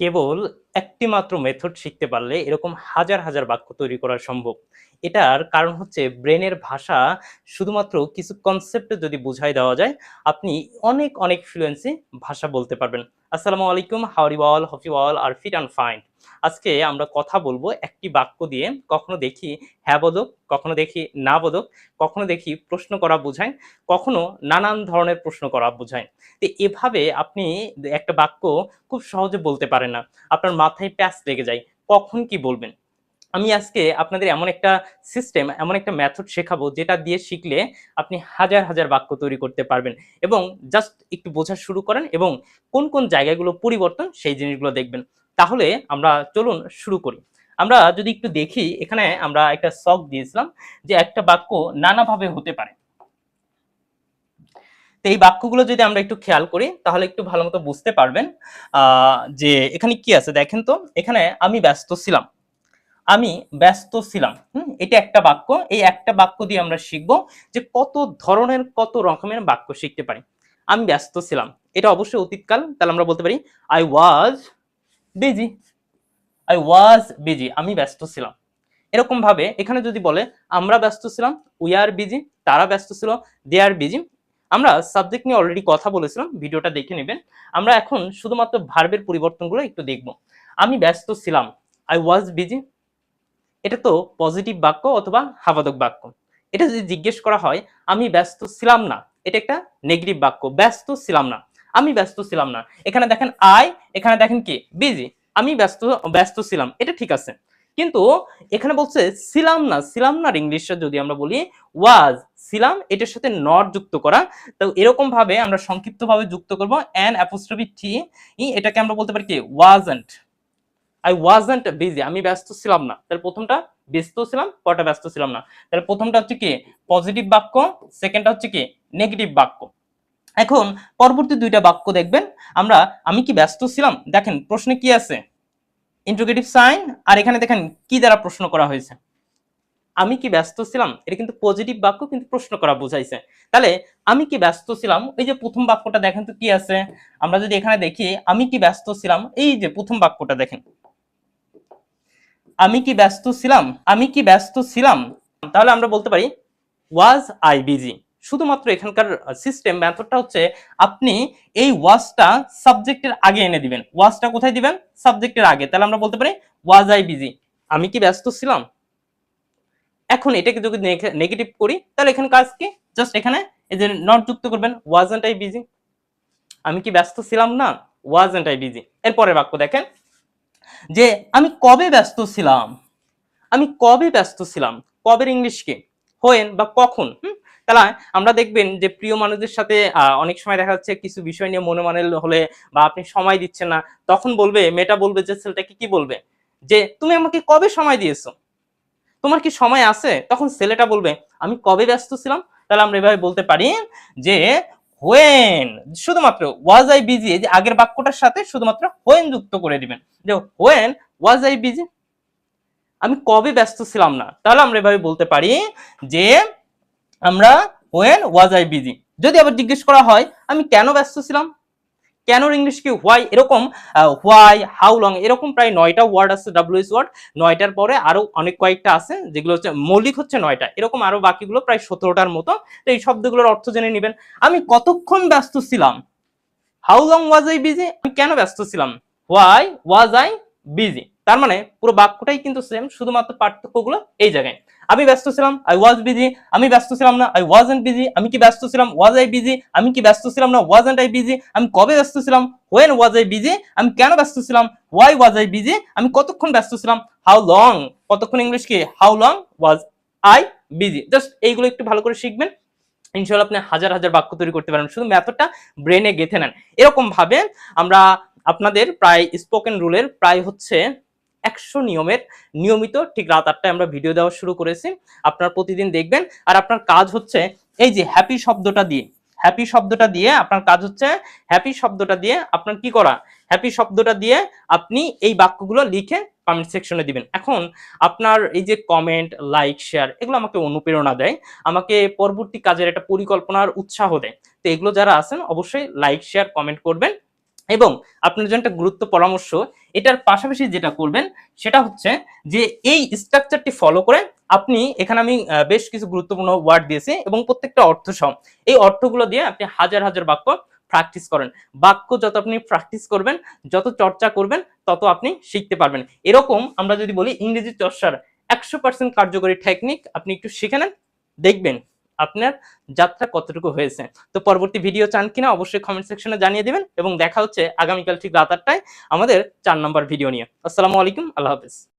কেবল একটি মাত্র মেথড শিখতে পারলে এরকম হাজার হাজার বাক্য তৈরি করা সম্ভব। এটার কারণ হচ্ছে ব্রেনের ভাষা শুধুমাত্র কিছু কনসেপ্টে যদি বুঝাই দেওয়া যায়, আপনি অনেক অনেক ফ্লুয়েন্সি ভাষা বলতে পারবেন। আসসালামু আলাইকুম how are you all hope you all are fit and fine আজকে আমরা কথা বলব একটি বাক্য দিয়ে, কখনো দেখি হ্যাঁ বোধক, কখনো দেখি না বোধক, কখনো দেখি প্রশ্ন করা বোঝায়, কখনো নানান ধরনের প্রশ্ন করা বোঝায়। তো এভাবে আপনি একটা বাক্য খুব সহজে বলতে পারেন না। আপনার মাথায় প্যাচ লেগে যায়, কখন কি বলবেন? আমি আজকে আপনাদের এমন একটা সিস্টেম এমন একটা মেথড শেখাবো যেটা দিয়ে শিখলে আপনি হাজার হাজার বাক্য তৈরি করতে পারবেন এবং জাস্ট একটু বোঝা শুরু করেন এবং কোন কোন জায়গাগুলো পরিবর্তন সেই জিনিসগুলো দেখবেন। তাহলে আমরা চলুন শুরু করি। আমরা যদি একটু দেখি, এখানে আমরা একটা শখ দিয়েছিলাম যে একটা বাক্য নানাভাবে হতে পারে। তো এই বাক্যগুলো যদি আমরা একটু খেয়াল করি, তাহলে একটু ভালো মতো বুঝতে পারবেন যে এখানে কি আছে দেখেন তো, এখানে আমি ব্যস্ত ছিলাম। আমি ব্যস্ত ছিলাম। হুম, এটা একটা বাক্য। এই একটা বাক্য দিয়ে আমরা শিখব যে কত ধরনের, কত রকমের বাক্য শিখতে পারি। আমি ব্যস্ত ছিলাম। এটা অবশ্যই অতীতকাল, তাহলে আমরা বলতে পারি I was busy I was busy আমি ব্যস্ত ছিলাম। এরকম ভাবে এখানে যদি বলে, আমরা ব্যস্ত ছিলাম উই আর বিজি তারা ব্যস্ত ছিল দে আর বিজি আমরা সাবজেক্ট নিয়ে অলরেডি কথা বলেছিলাম, ভিডিওটা দেখে নেবেন। আমরা এখন শুধুমাত্র ভার্বের পরিবর্তনগুলো একটু দেখব। আমি ব্যস্ত ছিলাম। আই ওয়াজ বিজি এটা তো পজিটিভ বাক্য অথবা হাবাদক বাক্য। এটা যদি জিজ্ঞেস করা হয়, আমি ব্যস্ত ছিলাম না, এটা একটা নেগেটিভ বাক্য, ব্যস্ত ছিলাম না। আমি ব্যস্ত ছিলাম না। এখানে দেখেন আই এখানে দেখেন কি? বিজি আমি ব্যস্ত ব্যস্ত ছিলাম, এটা ঠিক আছে। কিন্তু এখানে বলছে ছিলাম না ছিলাম না ইংলিশে যদি আমরা বলি ওয়াজ ছিলাম, এটার সাথে নট যুক্ত করা। তো এরকম ভাবে আমরা সংক্ষিপ্ত ভাবে যুক্ত করব অ্যান অ্যাপোস্ট্রফি টি এটাকে আমরা বলতে পারি কি? ওয়াজন্ট আই ওয়াজন্ট বিজি আমি ব্যস্ত ছিলাম না। তাহলে প্রথমটা ব্যস্ত ছিলাম, পরটা ব্যস্ত ছিলাম না। তাহলে প্রথমটা হচ্ছে কি পজিটিভ বাক্য সেকেন্ডটা হচ্ছে কি নেগেটিভ বাক্য। এখন পরবর্তী দুইটা বাক্য দেখবেন, আমরা, আমি কি ব্যস্ত ছিলাম? দেখেন, প্রশ্নে কি আছে? ইন্ট্রোগেটিভ সাইন আর এখানে দেখেন, কি দ্বারা প্রশ্ন করা হয়েছে? আমি কি ব্যস্ত ছিলাম? এটা কিন্তু পজিটিভ বাক্য, কিন্তু প্রশ্ন করা বোঝাইছে। তাহলে, আমি কি ব্যস্ত ছিলাম? এই যে প্রথম বাক্যটা দেখেন তো কি আছে? আমরা যদি এখানে দেখি, আমি কি ব্যস্ত ছিলাম? এই যে প্রথম বাক্যটা দেখেন। আমি কি ব্যস্ত ছিলাম? আমি কি ব্যস্ত ছিলাম? তাহলে আমরা বলতে পারি ওয়াজ আই বিজি শুধুমাত্র এখানকার সিস্টেম মেথডটা হচ্ছে, আপনি এই ওয়াজটা সাবজেক্টের আগে এনে দিবেন। ওয়াজটা কোথায় দিবেন? সাবজেক্টের আগে। তাহলে আমরা বলতে পারি ওয়াজ আই বিজি আমি কি ব্যস্ত ছিলাম? এখন এটাকে যদি নেগেটিভ করি, তাহলে এখানে কাজ কি? জাস্ট এখানে এই যে নট যুক্ত করবেন ওয়াজ ওয়াজন্ট আই বিজি আমি কি ব্যস্ত ছিলাম না? ওয়াজ ওয়াজন্ট আই বিজি এরপরের বাক্য দেখেন। যে আমি কবে ব্যস্ত ছিলাম? আমি কবে ব্যস্ত ছিলাম? কবের ইংলিশ কি? হোয়েন বা কখন? তাহলে আমরা দেখবেন যে প্রিয় মানুষদের সাথে অনেক সময় দেখা যাচ্ছে কিছু বিষয় নিয়ে মনে মানে হলে বা আপনি সময় দিচ্ছেন না, তখন বলবে, মেয়েটা বলবে যে, ছেলেটাকে কি বলবে? যে, তুমি আমাকে কবে সময় দিয়েছ? তোমার কি সময় আছে? তখন ছেলেটা বলবে, আমি কবে ব্যস্ত ছিলাম? তাহলে আমরা এভাবে বলতে পারি যে হোয়েন শুধুমাত্র ওয়াজ আই বিজি এই যে আগের বাক্যটার সাথে শুধুমাত্র হোয়েন যুক্ত করে দিবেন। যে হোয়েন ওয়াজ আই বিজি আমি কবে ব্যস্ত ছিলাম না? তাহলে আমরা এভাবে বলতে পারি যে আমরা হোয়েন ওয়াজ আই বিজি যদি আবার জিজ্ঞেস করা হয়, আমি কেন ব্যস্ত ছিলাম? কেন ইংলিশ কি হোয়াই এরকম? হোয়াই হাউ লং এরকম প্রায় নয়টা ওয়ার্ড আছে ডাব্লিউএস ওয়ার্ড নয়টার পরে আরও অনেক কয়েকটা আছে, যেগুলো হচ্ছে মৌলিক হচ্ছে নয়টা। এরকম আরও বাকিগুলো প্রায় সতেরোটার মতো। তো এই শব্দগুলোর অর্থ জেনে নেবেন। আমি কতক্ষণ ব্যস্ত ছিলাম? How long was I busy আমি কেন ব্যস্ত ছিলাম? হোয়াই ওয়াজ আই বিজি তার মানে পুরো বাক্যটাই কিন্তু সেম শুধুমাত্র পার্থক্যগুলো এই জায়গায়। আমি ব্যস্ত ছিলাম আই ওয়াজ বিজি আমি ব্যস্ত ছিলাম না আই ওয়াজন্ট বিজি আমি কি ব্যস্ত ছিলাম ওয়াজ আই বিজি আমি কি ব্যস্ত ছিলাম না ওয়াজন্ট আই বিজি আমি কবে ব্যস্ত ছিলাম হোয়েন ওয়াজ আই বিজি আমি কেন ব্যস্ত ছিলাম ওয়াই ওয়াজ আই বিজি আমি কতক্ষণ ব্যস্ত ছিলাম হাউ লং কতক্ষণ ইংলিশ কি how long was I busy just এইগুলো একটু ভালো করে শিখবেন। ইনশাল্লাহ আপনি হাজার হাজার বাক্য তৈরি করতে পারেন শুধু মেথডটা ব্রেনে গেঁথে নেন। এরকম ভাবে আমরা আপনাদের প্রায় স্পোকেন রুলের প্রায় হচ্ছে একশো নিয়মের নিয়মিত ঠিক রাত আটটায় আমরা ভিডিও দেওয়া শুরু করেছি। আপনার প্রতিদিন দেখবেন। আর আপনার কাজ হচ্ছে এই যে হ্যাপি শব্দটা দিয়ে। হ্যাপি শব্দটা দিয়ে আপনার কাজ হচ্ছে হ্যাপি শব্দটা দিয়ে আপনার কি করা? হ্যাপি শব্দটা দিয়ে আপনি এই বাক্যগুলো লিখে কমেন্ট সেকশনে দিবেন। এখন আপনার এই যে কমেন্ট লাইক শেয়ার এগুলো আমাকে অনুপ্রেরণা দেয়, আমাকে পরবর্তী কাজের একটা পরিকল্পনার উৎসাহ দেয়। তো এগুলো যারা আছেন, অবশ্যই লাইক শেয়ার কমেন্ট করবেন। এবং আপনার জন্য একটা গুরুত্ব পরামর্শ, এটার পাশাপাশি যেটা করবেন, সেটা হচ্ছে যে এই স্ট্রাকচারটি ফলো করে আপনি, এখানে আমি বেশ কিছু গুরুত্বপূর্ণ ওয়ার্ড দিয়েছি এবং প্রত্যেকটা অর্থ সহ এই অর্থগুলো দিয়ে আপনি হাজার হাজার বাক্য প্র্যাকটিস করেন। বাক্য যত আপনি প্র্যাকটিস করবেন, যত চর্চা করবেন, তত আপনি শিখতে পারবেন। এরকম আমরা যদি বলি ইংরেজি চর্চার একশো পার্সেন্ট কার্যকরী টেকনিক আপনি একটু শিখে নেন, দেখবেন। আপনার যাত্রা কতটুকু হয়েছে। তো পরবর্তী ভিডিও চান কিনা অবশ্যই কমেন্ট সেকশনে জানিয়ে দেবেন এবং দেখা হচ্ছে আগামীকাল ঠিক রাত আটটায় আমাদের চার নম্বর ভিডিও নিয়ে। আসসালামু আলাইকুম, আল্লাহ হাফিজ।